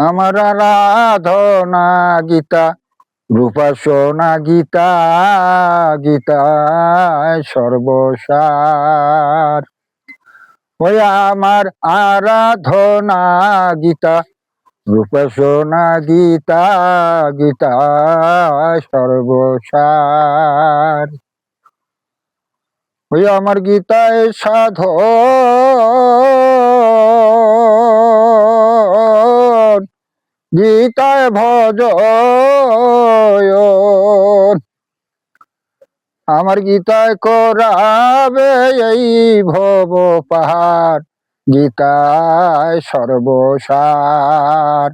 আমার আরাধনা গীতা, রূপা সোনা গীতা গীতা সর্বসার। ওই আমার আরাধনা গীতা, রূপা সোনা গীতা গীতা সর্বসার। ওই আমার গীতায় সাধন গীতায় ভজন আমার গীতায় করাবে এই ভব পাহাড়, গীতায় সর্বসার।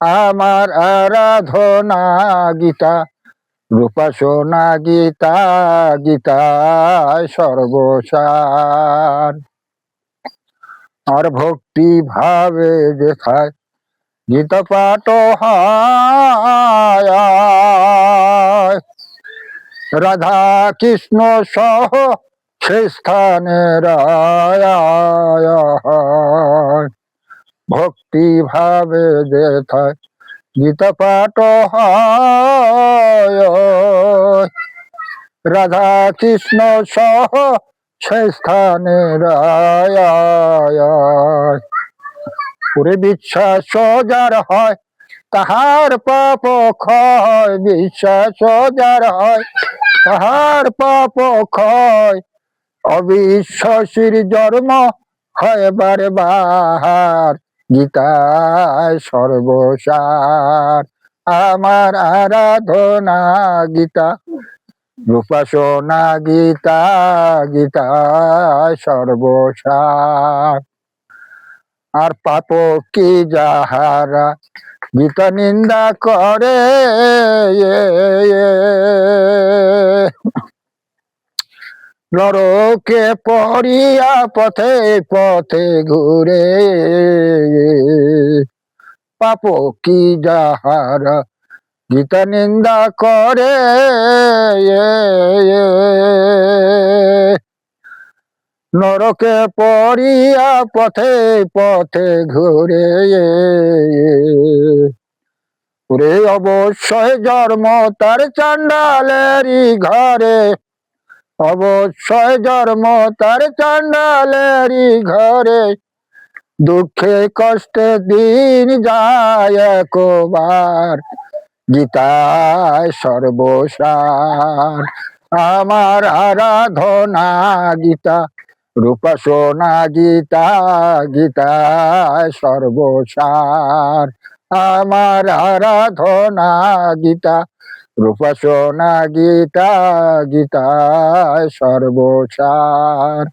আমার আরাধনা গীতা, রূপা সোনা গীতা, গীতায় সর্বসার। আর ভক্তি ভাবে যেথায় গীতা পাঠ রাধা কৃষ্ণ সহ সে ভক্তি ভাবে যেথায় গীতা পাঠ রাধা কৃষ্ণ সহ সে স্থানে রায় পুরে বিশ্বাস যার হয়, তাহার পাপ ক্ষয়। বিশ্বাস যার হয়, তাহার পাপ ক্ষয়। অবিশ্বাসীর জন্ম হয় বারে বাহার। গীতায় সর্বসার। আমার আরাধনা গীতা রূপা সোনা গীতা গীতা সর্বসার। আর পাপ কি যাহারা? গীতা নিন্দা করে নরকে পড়িয়া পথে পথে ঘুরে পাপ কি যাহারা? গীতা নিন্দা করে নরকে পড়িয়া পথে পথে ঘুরে ওরে অবশ্যই জন্ম তার চান্ডালেরই ঘরে। অবশ্যই জন্ম তার চান্ডালেরই ঘরে। দুঃখে কষ্টে দিন যায় একবার। গীতায় সর্বসার। আমার আরাধনা গীতা রূপা গীতা গীতা সর্বসার। আমার আরাধনা গীতা রূপা গীতা গীতা সর্বসার।